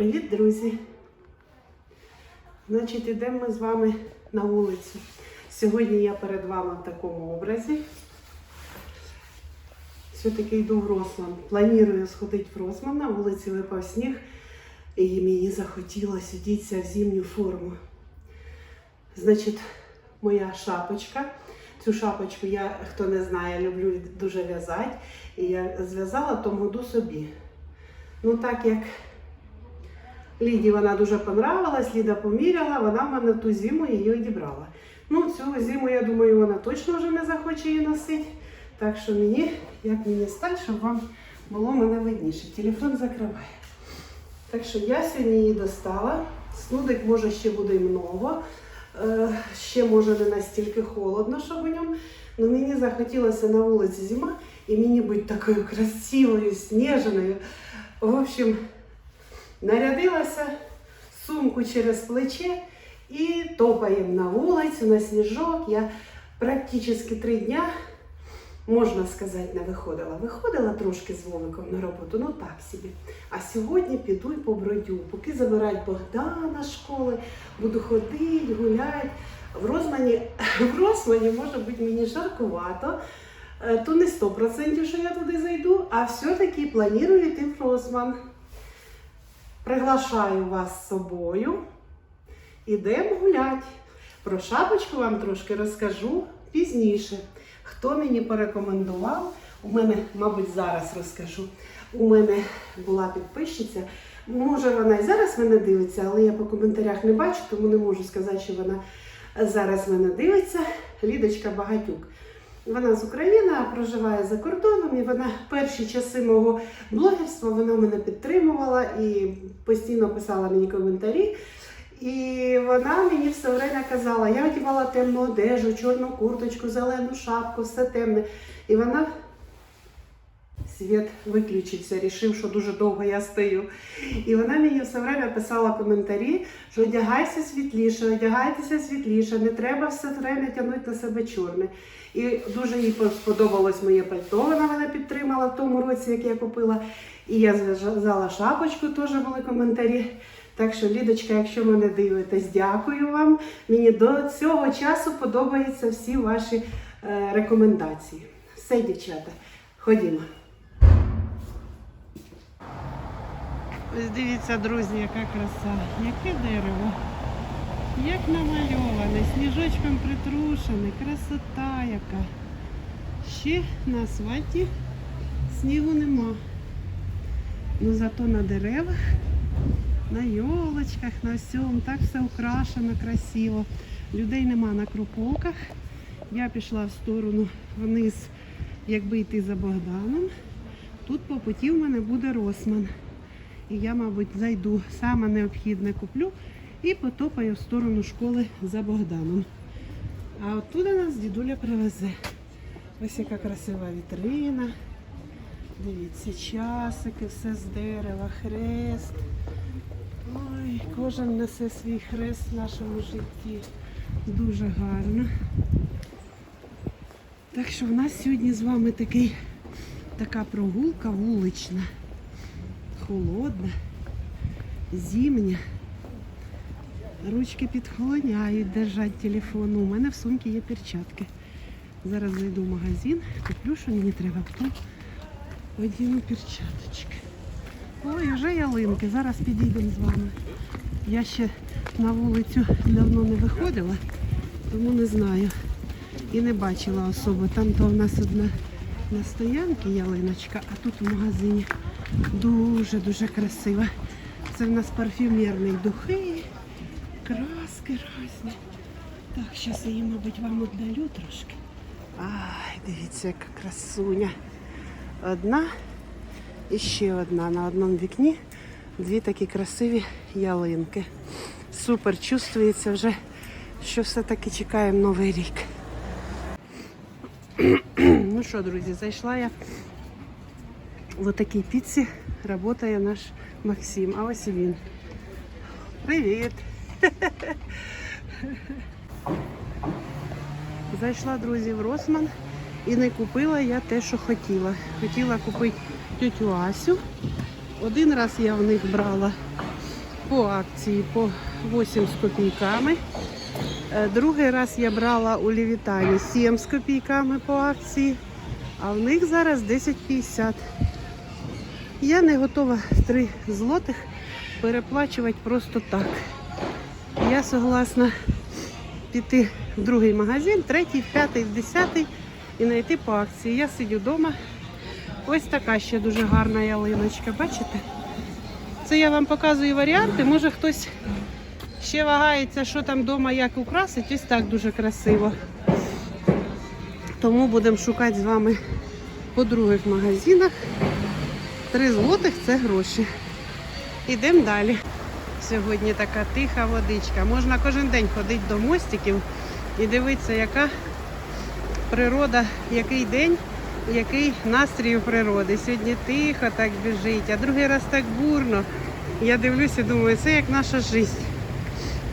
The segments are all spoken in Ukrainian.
Привіт, друзі! Значить, йдемо ми з вами на вулицю. Сьогодні я перед вами в такому образі. Все-таки йду в Рослан. Планую сходити в Рослан. На вулиці випав сніг, і мені захотілося одітися в зимню форму. Значить, моя шапочка. Цю шапочку я, хто не знає, люблю дуже в'язати. І я зв'язала тому году собі. Ну, так як Ліді вона дуже понравилась, Ліда поміряла, вона в мене ту зиму її одібрала. Ну, цю зиму, я думаю, вона точно вже не захоче її носити. Так що мені, як мені стати, щоб вам було мене видніше. Телефон закриває. Так що я сьогодні її достала. Снудик може ще буде много. Е, ще може не настільки холодно, щоб у ньому. Але мені захотілося на вулиці зима і мені бути такою красивою, сніженою. В общем, нарядилася, сумку через плече і топаємо на вулицю, на сніжок. Я практично три дня, можна сказати, не виходила. Виходила трошки з Вовиком на роботу, ну так собі. А сьогодні піду і побродю. Поки забирають Богдана з школи, буду ходити, гуляти. В Розмані, в Росмані може бути мені жаркувато. Е, То не 100%, що я туди зайду, а все-таки планую йти в Росман. Приглашаю вас з собою. Ідемо гуляти. Про шапочку вам трошки розкажу пізніше. Хто мені порекомендував, у мене, мабуть, зараз розкажу. У мене була підписчиця. Може, вона і зараз мене дивиться, але я по коментарях не бачу, тому не можу сказати, що вона зараз мене дивиться. Лідочка Багатюк. Вона з України, проживає за кордоном, і вона перші часи мого блогерства вона мене підтримувала і постійно писала мені коментарі. І вона мені все время казала, я одягала темну одежу, чорну курточку, зелену шапку, все темне. І вона світ виключився, рішив, що дуже довго я стою. І вона мені все время писала коментарі, що одягайся світліше, одягайтеся світліше, не треба все время тягнути на себе чорне. І дуже їй сподобалось моє пальто. Вона мене підтримала в тому році, як я купила. І я зв'язала шапочку, теж були коментарі. Так що, Лідочка, якщо мене дивитесь, дякую вам. Мені до цього часу подобаються всі ваші е, рекомендації. Все, дівчата, ходімо. Ось дивіться, друзі, яка краса, яке дерево. Як намальоване, сніжочком притрушене, красота яка. Ще на асфальті снігу нема. Ну зато на деревах, на йолочках, на всьому, так все украшено, красиво. Людей нема на круповках. Я пішла в сторону вниз, якби йти за Богданом. Тут по путі в мене буде Росман. І я, мабуть, зайду, саме необхідне куплю і потопаю в сторону школи за Богданом. А оттуда нас дідуля привезе. Ось яка красива вітрина. Дивіться, часики, все з дерева, хрест. Ой, кожен несе свій хрест в нашому житті. Дуже гарно. Так що в нас сьогодні з вами такий, така прогулка вулична, холодна, зимня. Ручки підхолоняють держать телефон. У мене в сумці є перчатки. Зараз зайду в магазин, куплю, що мені треба, потім одіну перчаточки. Ой, вже ялинки. Зараз підійдемо з вами. Я ще на вулицю давно не виходила, тому не знаю. І не бачила особо. Там то у нас одна на стоянці ялиночка, а тут в магазині дуже-дуже красива. Це в нас парфюмерні духи, краски різні. Так, зараз я її, мабуть, вам віддалю трошки. Ай, дивіться, яка красуня. Одна і ще одна на одному вікні. Дві такі красиві ялинки. Супер, чувствується вже, що все-таки чекаємо новий рік. Ну що, друзі, зайшла я в такій піці працює наш Максим. А ось він. Привіт! Зайшла, друзі, в Росман і не купила я те, що хотіла. Хотіла купити тютю Асю. Один раз я в них брала по акції по 8 з копійками. Е, Другий раз я брала у Левітані 7 з копійками по акції, а в них зараз 10,50. Я не готова 3 злотих переплачувати просто так. Я согласна піти в другий магазин, третій, п'ятий, десятий і знайти по акції. Я сидю вдома. Ось така ще дуже гарна ялиночка, бачите? Це я вам показую варіанти. Може хтось ще вагається, що там вдома як украсить. Ось так дуже красиво. Тому будемо шукати з вами по других магазинах. Три злотих це гроші. Ідемо далі. Сьогодні така тиха водичка. Можна кожен день ходити до мостиків і дивитися, яка природа, який день, який настрій у природи. Сьогодні тихо так біжить, а другий раз так бурно. Я дивлюся, і думаю, це як наша життя.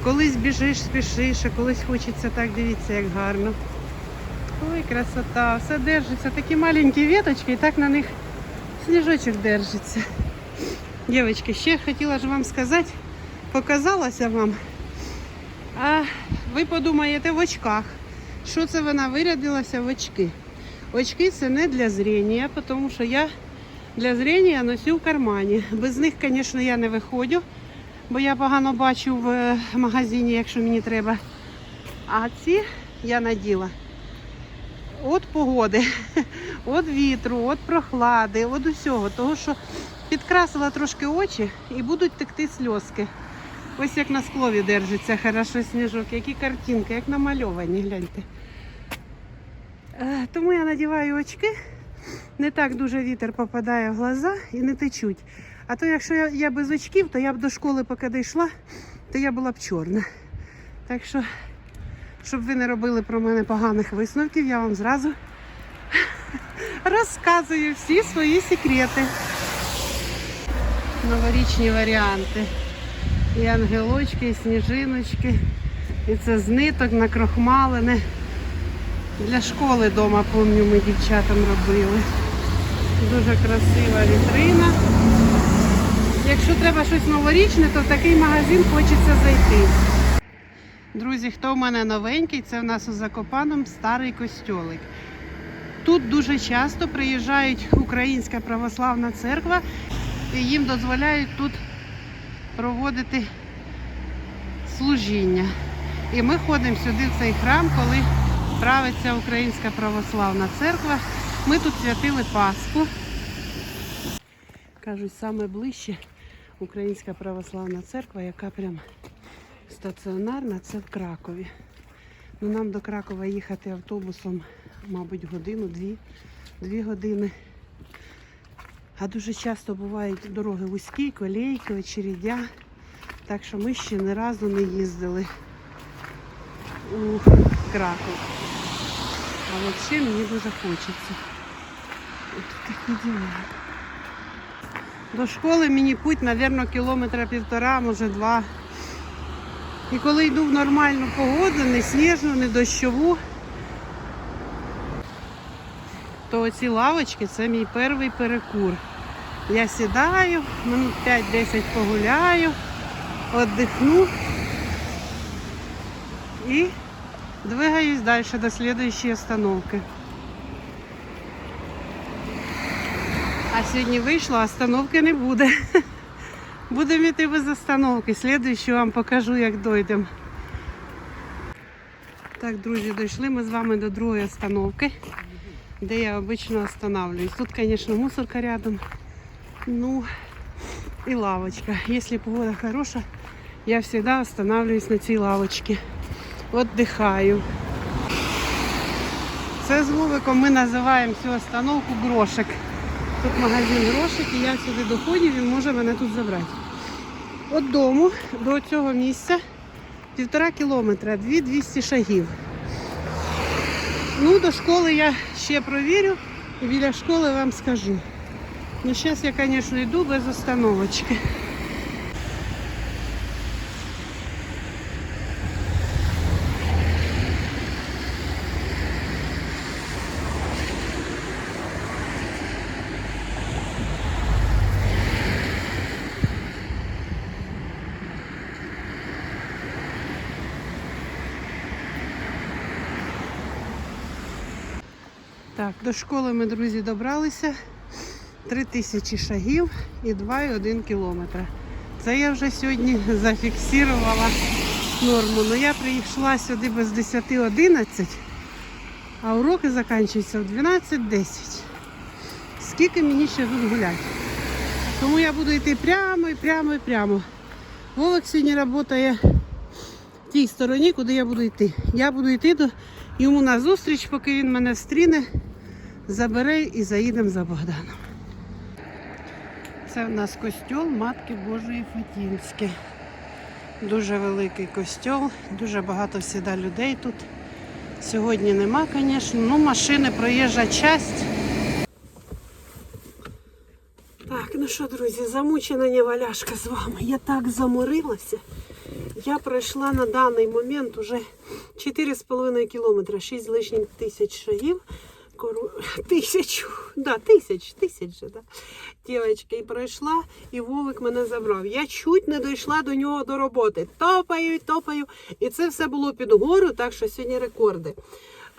Колись біжиш, спішиш, а колись хочеться так, дивіться, як гарно. Ой, красота, все держиться. Такі маленькі веточки, і так на них сніжочок держиться. Дівчатки, ще хотіла ж вам сказати, показалася вам. А ви подумаєте в очках, що це вона вирядилася в очки. Очки це не для зрення, тому що я для зрення носю в кармані. Без них, звісно, я не виходжу, бо я погано бачу в магазині, якщо мені треба. А ці я наділа від погоди, від вітру, від прохлади, від усього. Того, що підкрасила трошки очі і будуть текти сльозки. Ось як на склові держиться хорошо сніжок, які картинки, як намальовані, гляньте. Е, Тому я надіваю очки, не так дуже вітер попадає в глаза і не течуть. А то якщо я, я без очків, то я б до школи, поки дійшла, то я була б чорна. Так що, щоб ви не робили про мене поганих висновків, я вам зразу розказую всі свої секрети. Новорічні варіанти. І ангелочки, і сніжиночки. І це з ниток накрохмалене. Для школи вдома, пам'ятаю, ми дівчатам робили. Дуже красива вітрина. Якщо треба щось новорічне, то в такий магазин хочеться зайти. Друзі, хто в мене новенький, це в нас у Закопаном старий костьолик. Тут дуже часто приїжджають Українська православна церква і їм дозволяють тут проводити служіння. І ми ходимо сюди в цей храм, коли правиться Українська православна церква. Ми тут святили Пасху. Кажуть, саме ближче Українська православна церква, яка прям стаціонарна, це в Кракові. Ну, нам до Кракова їхати автобусом, мабуть, годину-дві, дві години. А дуже часто бувають дороги вузькі, колейки, очередя. Так що ми ще ні разу не їздили у Краков. А взагалі мені дуже хочеться. От такі діла. До школи мені путь, мабуть, кілометра півтора, може два. І коли йду в нормальну погоду, не сніжну, не дощову, то оці лавочки це мій перший перекур. Я сідаю, минут 5-10 погуляю, віддихну і двигаюсь далі до слідуючої остановки. А сьогодні вийшло, остановки не буде. Будемо йти без остановки. Слідуючу вам покажу, як дойдемо. Так, друзі, дійшли ми з вами до другої остановки, де я обично останавливаюсь. Тут, звісно, мусорка рядом. Ну, и лавочка. Если погода хорошая, я всегда останавливаюсь на цій лавочці. Отдыхаю. Це з Вовиком ми називаємо цю остановку грошик. Тут магазин грошик і я сюди доходжу, він може мене тут забрати. От дому до цього місця півтора кілометра, 200 шагів. Ну, до школи я ще провірю і біля школи вам скажу. Ну, зараз я, звісно, йду без остановочки. Так, до школи ми, друзі, добралися. Три тисячі шагів і 2,1 кілометра. Це я вже сьогодні зафіксувала норму. Ну я прийшла сюди без 10-11, а уроки закінчуються в 12-10. Скільки мені ще тут гуляти? Тому я буду йти прямо і прямо і прямо. Вовик сьогодні працює в тій стороні, куди я буду йти. Я буду йти до йому на зустріч, поки він мене встріне, забере і заїдемо за Богданом. Це в нас костьол Матки Божої Фатінське. Дуже великий костьол, дуже багато всіда людей тут. Сьогодні нема, звісно, ну машини, проїжджа часть. Так, ну що, друзі, замучена неваляшка з вами. Я так заморилася. Я пройшла на даний момент уже 4,5 кілометра, 6 з лишнім тисяч шагів. Кору... Тисячу, да, тисяч, тисяч же, да. Дівчатки, і пройшла, і Вовик мене забрав. Я чуть не дійшла до нього до роботи. Топаю, топаю. І це все було під гору, так що сьогодні рекорди.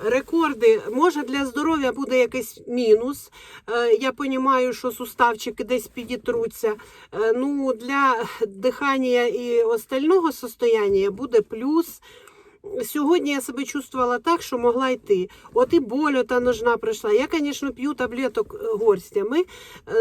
Рекорди, може для здоров'я буде якийсь мінус. Е, Я розумію, що суставчики десь підітруться. Е, Ну, для дихання і остального состояння буде плюс. Сьогодні я себе чувствувала так, що могла йти. От і боль ота ножна прийшла. Я, звісно, п'ю таблеток горстями. Е,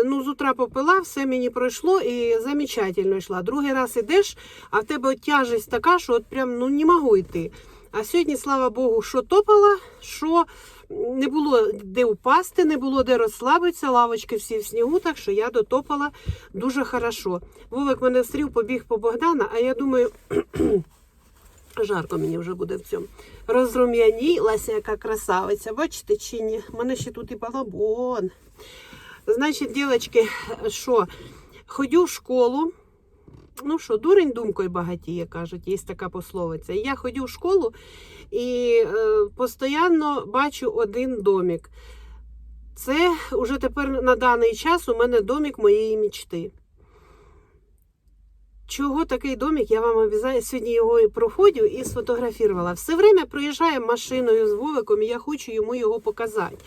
Ну, з утра попила, все мені пройшло і замечательно йшла. Другий раз ідеш, а в тебе от тяжесть така, що от прям ну, не можу йти. А сьогодні, слава Богу, що топала, що не було де упасти, не було де розслабитися, лавочки всі в снігу, так що я дотопала дуже хорошо. Вовик мене встрів, побіг по Богдана, а я думаю, жарко мені вже буде в цьому. Розрум'янілася, яка красавиця. Бачите чи ні? У мене ще тут і балабон. Значить, дівчатки, що? Ходю в школу. Ну що, дурень думкою багатіє, кажуть, є така пословиця. Я ходю в школу і е, постійно бачу один домик. Це вже тепер на даний час у мене домик моєї мічти. Чого такий домик, я вам обіцяю, сьогодні його проходю і сфотографувала. Все время проїжджаємо машиною з Вовиком, і я хочу йому його показати.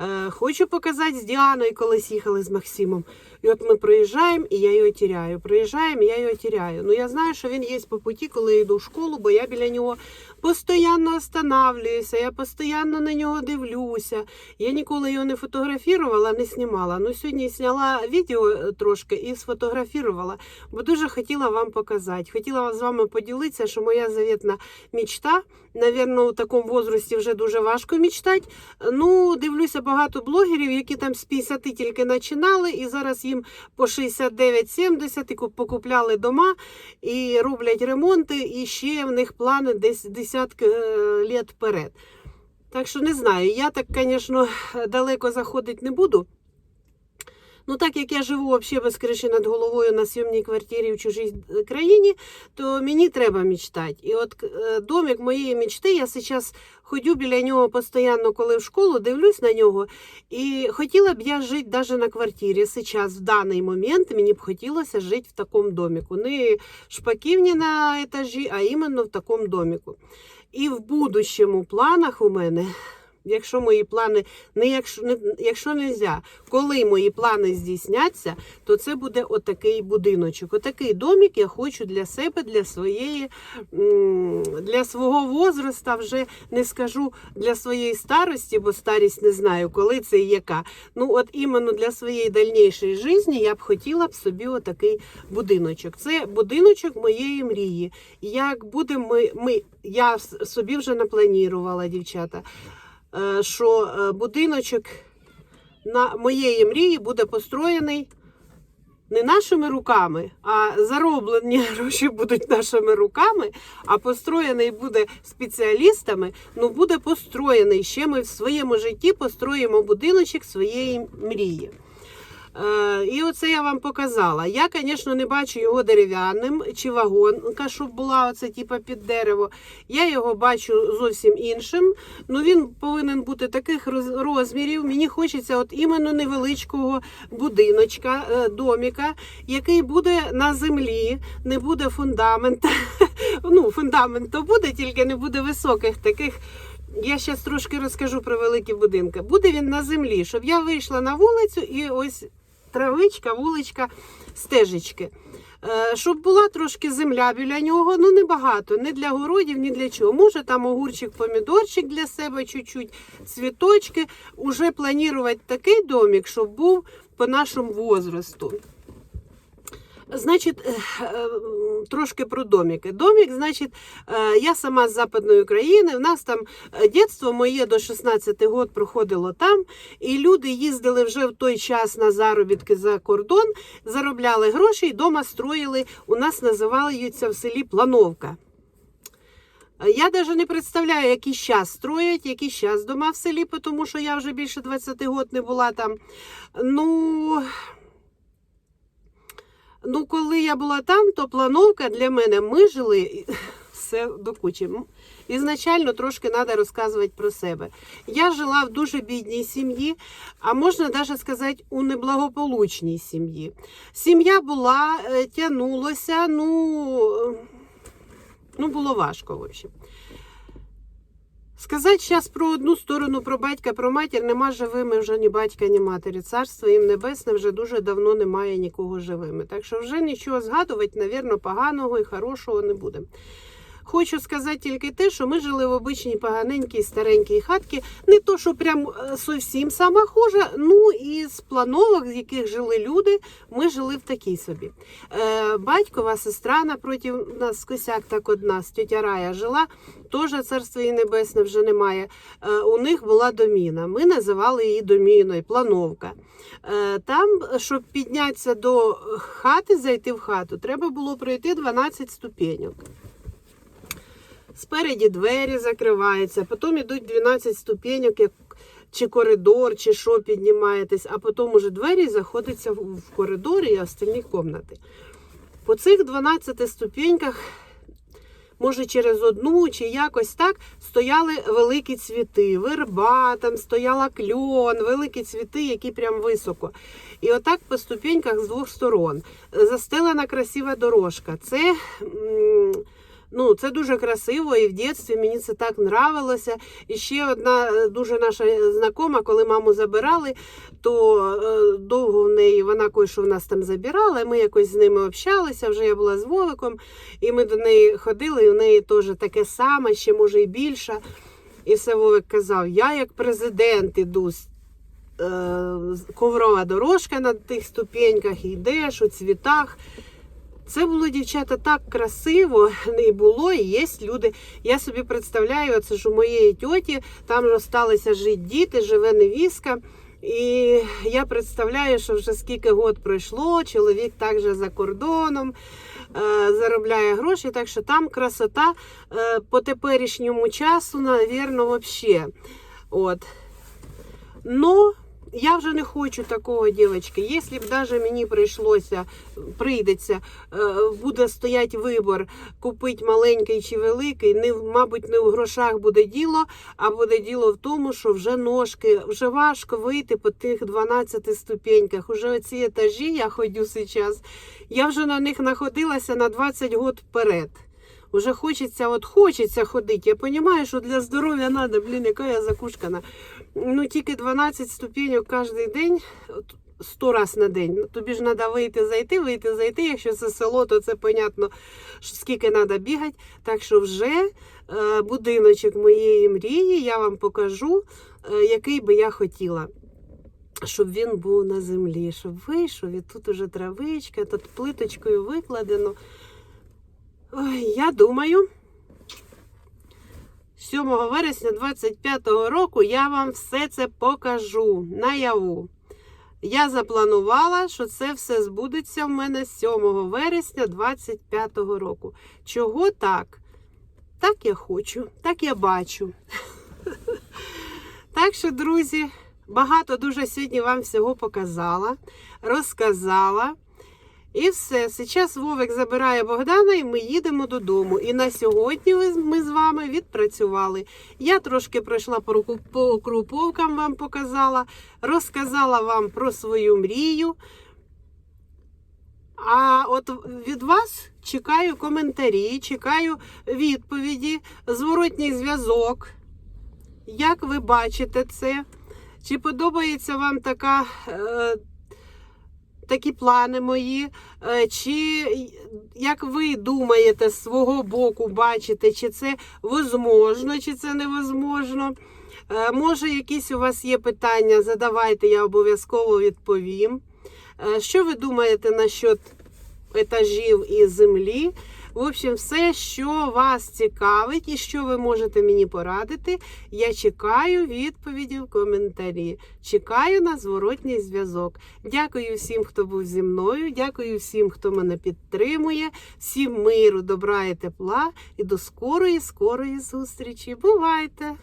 Е, хочу показати з Діаною, колись їхали з Максимом. І от ми проїжджаємо, і я його тіряю. Проїжджаємо, і я його тіряю. Ну я знаю, що він є по путі, коли я йду в школу, бо я біля нього постійно останавливаюся, я постійно на нього дивлюся. Я ніколи його не фотографувала, не знімала. Ну сьогодні зняла відео е, трошки і сфотографувала, бо дуже хотіла вам показати. Хотіла з вами поділитися, що моя завітна мічта, навірно, у такому возрасті вже дуже важко мічтати. Ну, дивлюся багато блогерів, які там з 50 тільки починали, і зараз їм по 69-70 і покупляли дома і роблять ремонти, і ще в них плани десь десятки е, літ вперед. Так що не знаю, я так, звісно, далеко заходити не буду. Ну, так як я живу взагалі без криші над головою на сьомній квартирі в чужій е, країні, то мені треба мечтати. І от е, домик моєї мечти, я зараз ходю біля нього постійно, коли в школу, дивлюсь на нього. І хотіла б я жити навіть на квартирі. Зараз, в даний момент, мені б хотілося жити в такому доміку. Не шпаківні на етажі, а іменно в такому доміку. І в будущому планах у мене. Якщо мої плани не якщо не якщо не можна, коли мої плани здійсняться, то це буде отакий будиночок. Отакий домик я хочу для себе, для своєї для свого возраста, вже не скажу для своєї старості, бо старість не знаю, коли це і яка. Ну, от іменно для своєї дальнішої житті я б хотіла б собі отакий будиночок. Це будиночок моєї мрії. Як буде ми, ми я собі вже напланірувала, дівчата що е, будиночок на моєї мрії буде построєний не нашими руками, а зароблені гроші будуть нашими руками, а построєний буде спеціалістами. Ну буде построєний. Ще ми в своєму житті построїмо будиночок своєї мрії. Е, і оце я вам показала. Я, звісно, не бачу його дерев'яним чи вагонка, щоб була оце типа під дерево. Я його бачу зовсім іншим. Ну він повинен бути таких розмірів. Мені хочеться от іменно невеличкого будиночка, е, доміка, який буде на землі, не буде фундамента. Ну, фундамент то буде, тільки не буде високих таких Я зараз трошки розкажу про великі будинки. Буде він на землі, щоб я вийшла на вулицю і ось травичка, вуличка, стежечки. Е, Щоб була трошки земля біля нього, ну небагато, не для городів, ні для чого. Може там огурчик, помідорчик для себе чуть-чуть, цвіточки. Уже планувати такий домик, щоб був по нашому возрасту. Значить, е, е, трошки про домики. Домик, значить, е, я сама з Западної України. В нас там дитинство моє до 16 років проходило там, і люди їздили вже в той час на заробітки за кордон, заробляли гроші і вдома строїли. У нас називаються в селі плановка. Я навіть не представляю, який час строять, який час дома в селі, тому що я вже більше 20 років не була там. Ну. Ну, коли я була там, то плановка для мене ми жили все до кучі. Ізначально трошки треба розказувати про себе. Я жила в дуже бідній сім'ї, а можна навіть сказати, у неблагополучній сім'ї. Сім'я була, е, тягнулася, ну, е, ну було важко, в общем. Сказати зараз про одну сторону, про батька, про матір, нема живими вже ні батька, ні матері. Царство їм небесне вже дуже давно немає нікого живими. Так що вже нічого згадувати, навірно, поганого і хорошого не буде. Хочу сказати тільки те, що ми жили в обичній поганенькій старенькій хатці. Не то, що прям е, зовсім сама хожа, ну і з плановок, з яких жили люди, ми жили в такій собі. Е, батькова сестра напроти нас косяк так одна, з тетя Рая жила, теж царство її небесне вже немає. Е, у них була доміна. Ми називали її доміною, плановка. Е, там, щоб піднятися до хати, зайти в хату, треба було пройти 12 ступеньок. Спереді двері закриваються, потім йдуть 12 ступеньок, як чи коридор, чи що піднімаєтесь, а потім уже двері заходяться в коридор і остальні кімнати. По цих 12 ступеньках, може через одну чи якось так, стояли великі цвіти, верба, там стояла кльон, великі цвіти, які прям високо. І отак по ступеньках з двох сторон. Застелена красива дорожка. Це. м, Ну, це дуже красиво, і в дитинстві мені це так нравилося. І ще одна е, дуже наша знакома, коли маму забирали, то е, довго в неї вона кое-що в нас там забирала, і ми якось з ними общалися. Вже я була з Вовиком, і ми до неї ходили, і в неї теж таке саме, ще може і більше. І все Вовик казав: я як президент іду. е, Коврова дорожка на тих ступеньках, йдеш у цвітах. Це було, дівчата, так красиво не було, і є люди. Я собі представляю, це ж у моєї тьоті, там залишилися жити діти, живе невістка. І я представляю, що вже скільки год пройшло, чоловік також за кордоном е, заробляє гроші, так що там красота е, по теперішньому часу, навірно, взагалі. От. Но я вже не хочу такого, дівчатки. Якщо б навіть мені прийшлося, прийдеться, е, буде стояти вибор, купити маленький чи великий, не, мабуть, не в грошах буде діло, а буде діло в тому, що вже ножки, вже важко вийти по тих 12 ступеньках. Уже оці етажі я ходю зараз, я вже на них знаходилася на 20 років вперед. Уже хочеться, от хочеться ходити. Я розумію, що для здоров'я треба, блін, яка я закушкана. Ну, тільки 12 ступеньок кожен день, 100 раз на день. Ну, тобі ж треба вийти, зайти, вийти, зайти. Якщо це село, то це понятно, скільки треба бігати. Так що вже е, будиночок моєї мрії я вам покажу, е, який би я хотіла. Щоб він був на землі, щоб вийшов, і тут уже травичка, тут плиточкою викладено. Ой, я думаю, 7 вересня 25-го року я вам все це покажу наяву. Я запланувала, що це все збудеться в мене 7 вересня 25-го року. Чого так? Так я хочу, так я бачу. Так що, друзі, багато дуже сьогодні вам всього показала, розказала. І все. Зараз Вовик забирає Богдана, і ми їдемо додому. І на сьогодні ми з вами відпрацювали. Я трошки пройшла по круповкам, вам показала, розказала вам про свою мрію. А от від вас чекаю коментарі, чекаю відповіді, зворотній зв'язок. Як ви бачите це? Чи подобається вам така, е, такі плани мої? Е, чи як ви думаєте з свого боку, бачите, чи це возможно, чи це невозможно? Е, може, якісь у вас є питання, задавайте, я обов'язково відповім. Е, що ви думаєте насчет етажів і землі? В общем, все, що вас цікавить і що ви можете мені порадити, я чекаю відповіді в коментарі. Чекаю на зворотній зв'язок. Дякую всім, хто був зі мною. Дякую всім, хто мене підтримує. Всім миру, добра і тепла. І до скорої, скорої зустрічі. Бувайте!